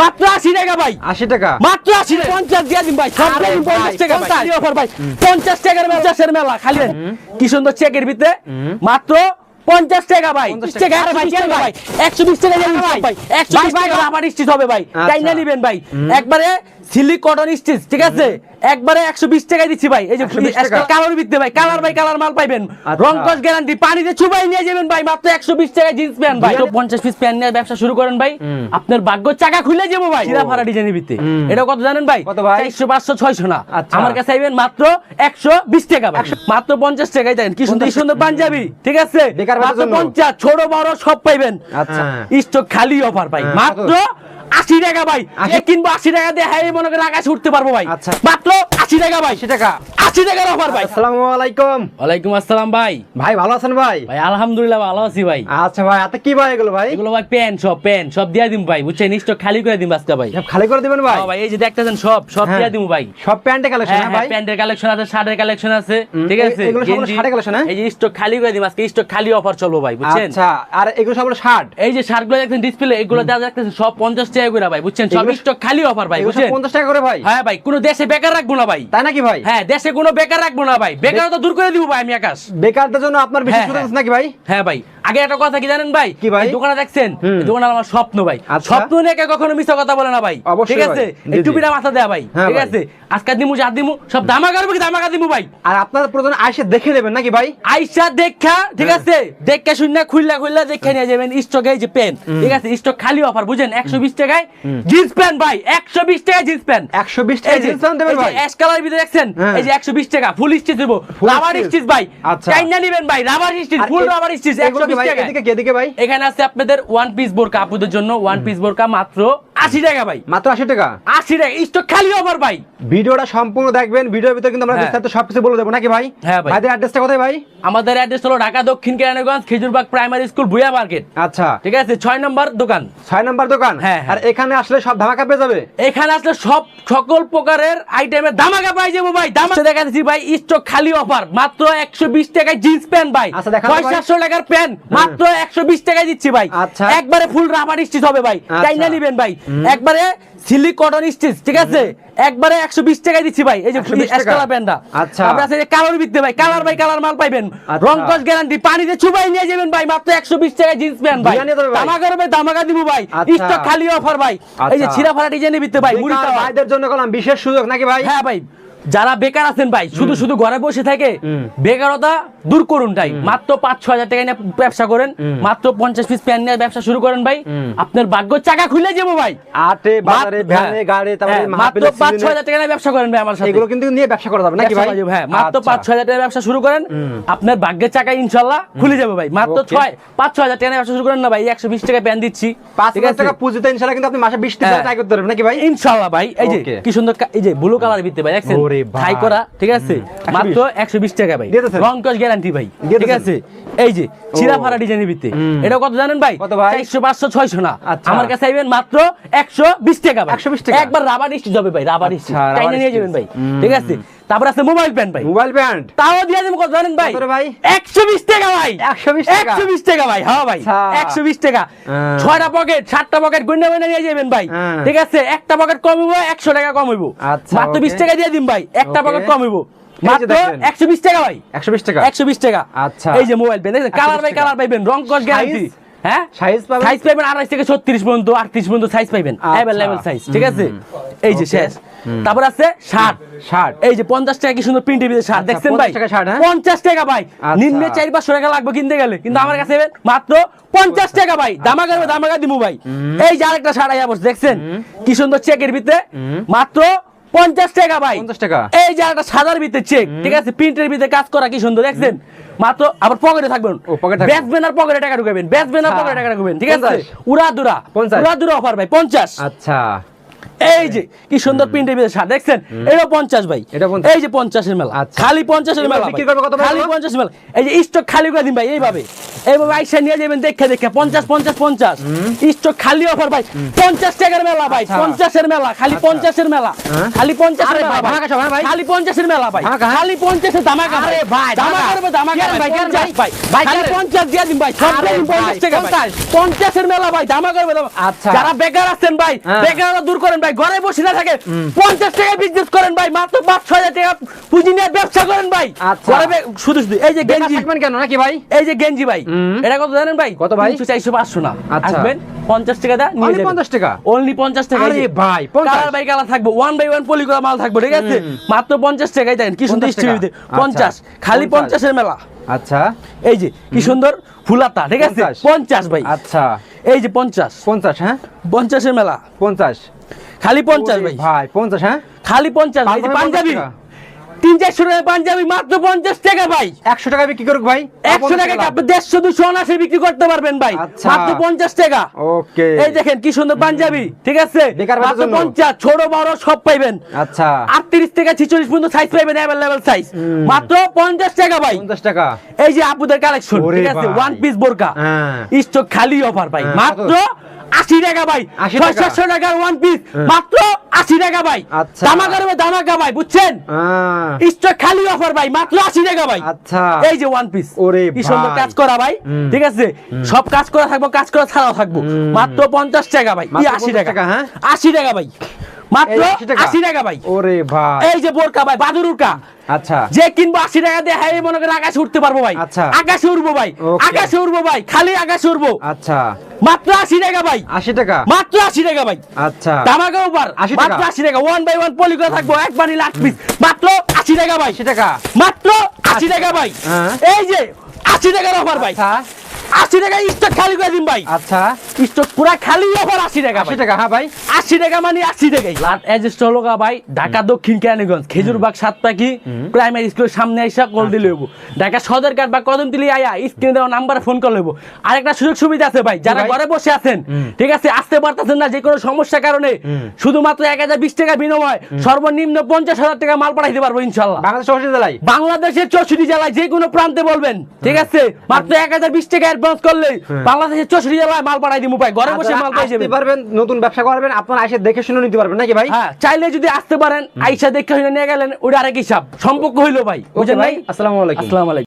মাত্র আশি টাকা ভাই। আশি টাকা? মাত্র আশি টাকা। পঞ্চাশ দিন ভাই। সব আরে দিন ভাই, টাকা ভাই। অফার ভাই। পঞ্চাশ টাকার পঞ্চাশের মেলা খালি কি সুন্দর চেকের ভিতরে। মাত্র পঞ্চাশ টাকা ভাই। 50 টাকা। আরে ভাই কেন ভাই। একশো বিশ টাকা দিন ভাই। একশো বিশ টাকা আবার স্টিচ হবে ভাই। আচ্ছা। তাই না নিবেন ভাই? একবারে স্টিচ ঠিক আছে? একবারে একশো বিশ টাকায় দিচ্ছি ভাই। এই যে 120 টাকা। কালার ভিত্তি ভাই কালার ভাই কালার মাল পাইবেন। আচ্ছা। গ্যারান্টি পানিতে চুবাই নিয়ে যাবেন ভাই মাত্র একশো বিশ টাকায় জিন্স প্যান্ট ভাই। পঞ্চাশ পিস প্যান্ট নিয়ে ব্যবসা শুরু করেন ভাই। আপনার ভাগ্য চাকা খুলে যাব ভাই। সিরা ফারা ডিজাইনের ভিত্তি এটা কত জানেন ভাই? কত ভাই? চারশো পাঁচশো ছয়শো না। আচ্ছা। আমার কাছে আইবেন মাত্র একশো বিশ টাকা ভাই। মাত্র পঞ্চাশ টাকায় দেন। কি সুন্দর সুন্দর পাঞ্জাবি ঠিক আছে? মাত্র। পঞ্চাশ ছোট বড় সব পাইবেন। আচ্ছা। স্টক খালি অফার ভাই। হ্যাঁ, মাত্র আশি টাকা ভাই কিনবো আশি টাকা দিয়ে হ্যাঁ মনে করে আকাশে উঠতে পারব ভাই আচ্ছা। মাত্র আশি টাকা ভাই আশি টাকা। আশি টাকার অফার ভাই। আসসালামু আলাইকুম। ওয়ালাইকুম আসসালাম ভাই। ভাই ভালো আছেন ভাই? ভাই আলহামদুলিল্লাহ ভালো আছি ভাই। আচ্ছা ভাই এত কি ভাই এগুলো ভাই? এগুলো ভাই পেন সব পেন সব দিয়া দিম ভাই বুঝছেন? স্টক খালি করে দিম আজকে ভাই। সব খালি করে দিবেন ভাই? হ্যাঁ ভাই এই যে দেখতেছেন সব সব হ্যাঁ। দিয়া দিম ভাই। সব প্যান্টে কালেকশন হ্যাঁ হ্যাঁ ভাই? প্যান্টের কালেকশন আছে শার্টের কালেকশন আছে ঠিক আছে? এগুলো গেঞ্জি। শার্টের হ্যাঁ? এই যে স্টক খালি করে দিম আজকে স্টক খালি অফার চলবো ভাই বুঝছেন? আচ্ছা আর এগুলো সব শার্ট এই যে শার্টগুলো দেখছেন ডিসপ্লে এগুলো যা দেখতেছেন সব 50 টাকা করে ভাই বুঝছেন? সব স্টক খালি অফার ভাই বুঝছেন? পঞ্চাশ টাকা করে ভাই? হ্যাঁ ভাই কোনো দেশে বেকার রাখব না ভাই। তাই নাকি ভাই? হ্যাঁ দেশে কোনো বেকার রাখব না ভাই। বেকার তো দূর করে দিব ভাই আমি আকাশ। বেকারদের জন্য আপনার বিশেষ হ্যাঁ, সুযোগ হ্যাঁ। নাকি ভাই? হ্যাঁ ভাই। আগে একটা কথা কি জানেন ভাই? কি ভাই? দোকানে দেখছেন? দোকানে আমার স্বপ্ন ভাই। আচ্ছা। স্বপ্ন নিয়ে কখনো মিথ্যা কথা বলে না ভাই। ঠিক আছে? এই টুপিটা মাথা দেয়া ভাই। হ্যাঁ ঠিক আছে? আজকে দিমু যা দিমু সব দামা করব কি? দামা দিমু ভাই। আর আপনার প্রয়োজন আইসে দেখে নেবেন নাকি ভাই? আইসা দেখা ঠিক আছে? দেখা শূন্য খুললা খুললা দেখে নিয়ে যাবেন স্টকে এই যে পেন ঠিক আছে? স্টক খালি অফার বুঝেন? একশো বিশ টাকায় জিন্স প্যান্ট ভাই। একশো বিশ টাকায় জিন্স প্যান্ট একশো বিশ টাকা জিন্স প্যান্ট দেবেন ভাই? অ্যাশ কালার ভিতরে দেখছেন? হ্যাঁ। এই যে 120 টাকা ফুল স্টিচ দেবো। রাবার? স্টিচ ভাই। আচ্ছা। নেবেন ভাই rubber stitch full rubber stitch এগুলো কি 120 ভাই এদিকে কে এদিকে ভাই। এখানে আছে আপনাদের ওয়ান পিস বোরকা আপুদের জন্য ওয়ান পিস বোরকা মাত্র 80 টাকা ভাই। মাত্র আশি টাকা? 80 টাকা স্টক খালি অফার ভাই। ভিডিওটা সম্পূর্ণ দেখবেন ভিডিওর ভিতরে কিন্তু আমরা হ্যাঁ। বিস্তারিত সবকিছু বলে দেবো। নাকি ভাই? হ্যাঁ ভাই। ভাইদের অ্যাড্রেসটা কোথায় ভাই? আমাদের অ্যাড্রেস হলো ঢাকা দক্ষিণ কেরানীগঞ্জ খেজুরবাগ প্রাইমারি স্কুল ভুয়া মার্কেট আচ্ছা। ঠিক আছে? ছয় নম্বর দোকান। ছয় নাম্বার দোকান? হ্যাঁ, হ্যাঁ। আর এখানে আসলে সব ধামাকা পেয়ে যাবে? এখানে আসলে সব সকল প্রকারের আইটেমের ধামাকা পাই যাব ভাই। দামাকা দেখা যাচ্ছি ভাই স্টক খালি অফার মাত্র একশো বিশ টাকায় জিন্স প্যান্ট ভাই। আচ্ছা, ভাই। পঁয়ষট্টি টাকার প্যান্ট মাত্র একশো বিশ টাকায় দিচ্ছি ভাই। আচ্ছা। একবারে ফুল রাবার স্টিচ হবে ভাই। তাই না নিবেন ভাই। একবারে সিলিকটন স্টিচ ঠিক আছে? একবারে একশো বিশ টাকায় দিচ্ছি ভাই এই যে 120? কালার প্যান্টটা আচ্ছা। আপনার আছে কালার ভিত্তি ভাই কালার ভাই কালার মাল পাইবেন। রংকস রং কস গ্যারান্টি পানিতে চুবাই নিয়ে যাবেন ভাই মাত্র একশো বিশ টাকায় জিন্স প্যান্ট ভাই? দামাকা করবে দামাকা দিব ভাই আচ্ছা। স্টক খালি অফার ভাই। এই যে ছিরা ছিঁড়া ফাড়া ডিজাইনের ভিত্তি ভাই মুড়ি ভাইদের জন্য করলাম বিশেষ সুযোগ নাকি ভাই? হ্যাঁ ভাই। যারা বেকার আছেন ভাই শুধু শুধু ঘরে বসে থাকে বেকারতা দূর করুন ভাই। মাত্র পাঁচ ছ হাজার টাকা নিয়ে ব্যবসা করেন মাত্র পঞ্চাশ পিস প্যান নিয়ে ব্যবসা শুরু করেন ভাই। আপনার ভাগ্য চাকা খুলে যাব ভাই। আটে বাজারে ভ্যানে হ্যাঁ, গাড়ি হ্যাঁ, মাত্র পাঁচ ছ হাজার টাকা নিয়ে ব্যবসা করেন ভাই আমার সাথে। এগুলো কিন্তু নিয়ে ব্যবসা করা যাবে নাকি ভাই? হ্যাঁ মাত্র আচ্ছা। পাঁচ ছ হাজার টাকা ব্যবসা শুরু করেন আপনার ভাগ্যের চাকা ইনশাল্লাহ খুলে যাবে ভাই। মাত্র ছয় পাঁচ ছ হাজার টাকা ব্যবসা শুরু করেন না ভাই একশো বিশ টাকা প্যান দিচ্ছি। পাঁচ হাজার টাকা পুঁজিতে ইনশাল্লাহ কিন্তু আপনি মাসে বিশ টাকা হ্যাঁ। করতে পারবেন নাকি ভাই? ইনশাল্লাহ ভাই এই যে কি সুন্দর এই যে ব্লু কালার ভিতরে ভাই দেখছেন? ভাই। করা ঠিক আছে? মাত্র একশো বিশ টাকা ভাই। রং কস গ্যারান্টি ভাই ঠিক আছে? এই যে চিরা ফাড়া ডিজাইনের ভিত্তি। এটা কত জানেন ভাই? কত ভাই? চারশো পাঁচশো ছয়শো না। আচ্ছা। আমার কাছে আইবেন মাত্র একশো বিশ টাকা ভাই। 120 টাকা? একবার রাবার স্টিচ হবে ভাই রাবার স্টিচ আচ্ছা, নিয়ে যাবেন ভাই ঠিক আছে? তারপর আছে মোবাইল প্যান্ট ভাই মোবাইল ব্যান্ড তাও দিয়ে দেবো কত জানেন ভাই ভাই? একশো বিশ টাকা ভাই 120 টাকা? একশো বিশ টাকা ভাই হ্যাঁ ভাই আচ্ছা। একশো বিশ টাকা হ্যাঁ। ছয়টা পকেট সাতটা পকেট গুন্ডা গুন্ডা নিয়ে যাবেন ভাই হ্যাঁ। ঠিক আছে একটা পকেট কম হইব একশো টাকা কম হইব আচ্ছা, মাত্র বিশ. টাকা দিয়ে দিন ভাই একটা পকেট কম হইব মাত্র দেখেন। একশো বিশ টাকা ভাই একশো বিশ টাকা একশো বিশ টাকা আচ্ছা। এই যে mobile pen colour 120 by colour পাইবেন রং কস গ্যারান্টি? হ্যাঁ? সাইজ পাবেন? থেকে ছত্রিশ পর্যন্ত আটত্রিশ পর্যন্ত সাইজ পাইবেন। আচ্ছা। সাইজ ঠিক আছে? এই যে শেষ। তারপর আছে শার্ট শার্ট এই যে পঞ্চাশ টাকা কি সুন্দর প্রিন্টের ভিতরে শার্ট আচ্ছা, দেখছেন ভাই? 50 টাকা শার্ট, হ্যাঁ? পঞ্চাশ টাকা ভাই। আচ্ছা। নিম্নে চার টাকা লাগবে কিনতে গেলে। কিন্তু আমার কাছে মাত্র পঞ্চাশ টাকা ভাই। দামা করবে দামাকা দিমু ভাই। এই যে আরেকটা শার্ট আইয়া বসে দেখছেন? কি সুন্দর চেকের ভিতরে। মাত্র পঞ্চাশ টাকা ভাই। 50 টাকা। এই যে একটা সাদার ভিতরে চেক ঠিক আছে? প্রিন্টের ভিতরে কাজ করা কি সুন্দর দেখছেন? মাত্র আবার পকেটে থাকবেন। বেচবেন আর পকেটে টাকা ঢুকাবেন বেচবেন আর আচ্ছা। পকেটে টাকা ঢুকাবেন ঠিক আছে? 50 উড়া দুরা 50 উড়া দুরা অফার ভাই পঞ্চাশ। আচ্ছা। এই যে কি সুন্দর প্রিন্টের ভিতরে শার্ট দেখছেন এটা পঞ্চাশ ভাই এটা 50 এই যে পঞ্চাশের মেলা আচ্ছা। খালি পঞ্চাশের এবার মেলা বিক্রি। করবে কত খালি এগুলো? পঞ্চাশ মেলা এই যে স্টক খালি করে দিন ভাই এইভাবে এইভাবে আইসা নিয়ে যাবেন দেখে দেখে পঞ্চাশ পঞ্চাশ পঞ্চাশ স্টক খালি অফার ভাই পঞ্চাশ টাকার মেলা ভাই আচ্ছা। পঞ্চাশের মেলা খালি পঞ্চাশের মেলা হ্যাঁ? খালি পঞ্চাশের আরে মেলা ভাই, ভাই। ধামাকা সব, হ্যাঁ ভাই? খালি পঞ্চাশের মেলা ভাই হ্যাঁ? খালি পঞ্চাশের ধামাকা আরে ভাই, ধামাকা। করবে ধামাকা ভাই, ভাই? ভাই খালি কেন? পঞ্চাশ দিয়ে দিন ভাই সব আরে দিন পঞ্চাশ ভাই, টাকা ভাই পঞ্চাশ। পঞ্চাশের মেলা ভাই করবে। আচ্ছা। যারা বেকার আছেন ভাই। বেকারতা দূর করেন ভাই ঘরে বসে না থাকে। পঞ্চাশ টাকা বিজনেস করেন ভাই মাত্র পাঁচ ছয় হাজার টাকা পুঁজি নিয়ে ব্যবসা করেন ভাই। আচ্ছা। ঘরে শুধু শুধু এই যে গেঞ্জি। কেন নাকি ভাই? এই যে গেঞ্জি ভাই এটা কত জানেন ভাই? কত ভাই? চারশো পাঁচশো না। আচ্ছা। আসবেন পঞ্চাশ টাকা দা নিয়ে 50 টাকা? অনলি পঞ্চাশ টাকা আরে ভাই, 50 কালার বাই কালার থাকবে ওয়ান বাই ওয়ান পলি করা মাল থাকবে ঠিক আছে? মাত্র পঞ্চাশ টাকাই দেন কি সুন্দর 50 টাকা? স্টিভিতে আচ্ছা। পঞ্চাশ খালি 50 পঞ্চাশের মেলা। আচ্ছা। এই যে কি সুন্দর ফুলাতা ঠিক আছে? 50 পঞ্চাশ ভাই। আচ্ছা। এই যে পঞ্চাশ। পঞ্চাশ হ্যাঁ? পঞ্চাশের মেলা। পঞ্চাশ। খালি পঞ্চাশ ভাই। ভাই পঞ্চাশ হ্যাঁ? খালি পঞ্চাশ ভাই পাঞ্জাবি। তিন চারশো টাকা পাঞ্জাবি মাত্র পঞ্চাশ টাকা ভাই। একশো টাকা বিক্রি করুক ভাই। একশো টাকা আপনি দেড়শো দুশো অনাসে বিক্রি করতে পারবেন ভাই। আচ্ছা। মাত্র পঞ্চাশ টাকা। ওকে। এই দেখেন কি সুন্দর পাঞ্জাবি ঠিক আছে? মাত্র পঞ্চাশ ছোট বড় সব পাইবেন। আচ্ছা। আটত্রিশ থেকে ছিচল্লিশ পর্যন্ত সাইজ পাইবেন অ্যাভেলেবেল সাইজ মাত্র পঞ্চাশ টাকা ভাই। পঞ্চাশ টাকা। এই যে আপুদের কালেকশন ঠিক আছে? ওয়ান পিস বোরকা। হ্যাঁ। স্টক খালি অফার ভাই। হ্যাঁ, মাত্র আশি টাকা ভাই। ছয়শো টাকার ওয়ান পিস মাত্র আশি টাকা ভাই। আচ্ছা। দামা করবে বুঝছেন? স্টক খালি অফার ভাই মাত্র আশি টাকা ভাই। আচ্ছা। এই যে ওয়ান পিস ওরে কি সুন্দর কাজ করা ভাই। ঠিক আছে? সব কাজ করা থাকব কাজ করা ছাড়াও থাকব। মাত্র পঞ্চাশ টাকা ভাই। আশি টাকা? হ্যাঁ? আশি টাকা ভাই। মাত্র এই 80 টাকা? আশি টাকা ভাই। ওরে ভাই। এই যে বোরকা ভাই বাদুরুকা আচ্ছা। যে কিনবো আশি টাকা দিয়ে হ্যাঁ মনে করে আকাশে উঠতে পারব ভাই। আচ্ছা। আকাশে উঠবো ভাই। আকাশে উঠবো ভাই। খালি আকাশে উঠবো আচ্ছা। মাত্র আশি টাকা ভাই। আশি টাকা? মাত্র আশি টাকা ভাই। আচ্ছা। দামাকা উপর 80 টাকা? মাত্র আশি টাকা। ওয়ান বাই ওয়ান পলি করে থাকব এক বানি আট পিস মাত্র আশি টাকা ভাই। আশি টাকা? মাত্র আশি টাকা ভাই। হ্যাঁ। এই যে আশি টাকার অফার ভাই। আচ্ছা আশি টাকা স্টক খালি করে দিন ভাই। আচ্ছা। স্টক পুরা খালি অফার আশি টাকা আশি ভাই। টাকা হ্যাঁ ভাই। আশি টাকা মানে আশি টাকাই। লাট এজেস্ট হলো ভাই। ঢাকা দক্ষিণ কেরানীগঞ্জ খেজুরবাগ সাতপাখি প্রাইমারি স্কুলের সামনে আইসা কল দিলে হইব। ঢাকা সদর কার্ড বা কদমতলি আয়া স্ক্রিনে দেওয়া নাম্বারে ফোন করলে হইব। আরেকটা সুযোগ সুবিধা আছে ভাই যারা ঘরে বসে আছেন ঠিক আছে আসতে পারতেছেন না যে কোনো সমস্যার কারণে শুধুমাত্র এক হাজার বিশ টাকা বিনিময় সর্বনিম্ন পঞ্চাশ হাজার টাকা মাল পাঠাইতে পারব ইনশাল্লাহ। বাংলাদেশ জেলায়? বাংলাদেশের চৌষট্টি জেলায় যে কোনো প্রান্তে বলবেন ঠিক আছে মাত্র এক হাজার বিশ টাকা অ্যাডভান্স করলেই বাংলাদেশে চৌষট্টি জেলায় মাল পাঠাই দিব ভাই ঘরে বসে মাল পাই পারবেন নতুন ব্যবসা করবেন আপনারা আইসা দেখে শুনে নিতে পারবেন নাকি ভাই? হ্যাঁ চাইলে যদি আসতে পারেন আইসা দেখে শুনে নিয়ে গেলেন ওটা আরেক হিসাব। সম্পর্ক হইল ভাই বুঝেন ভাই ভাই আসসালামু আলাইকুম। আসসালামু আলাইকুম।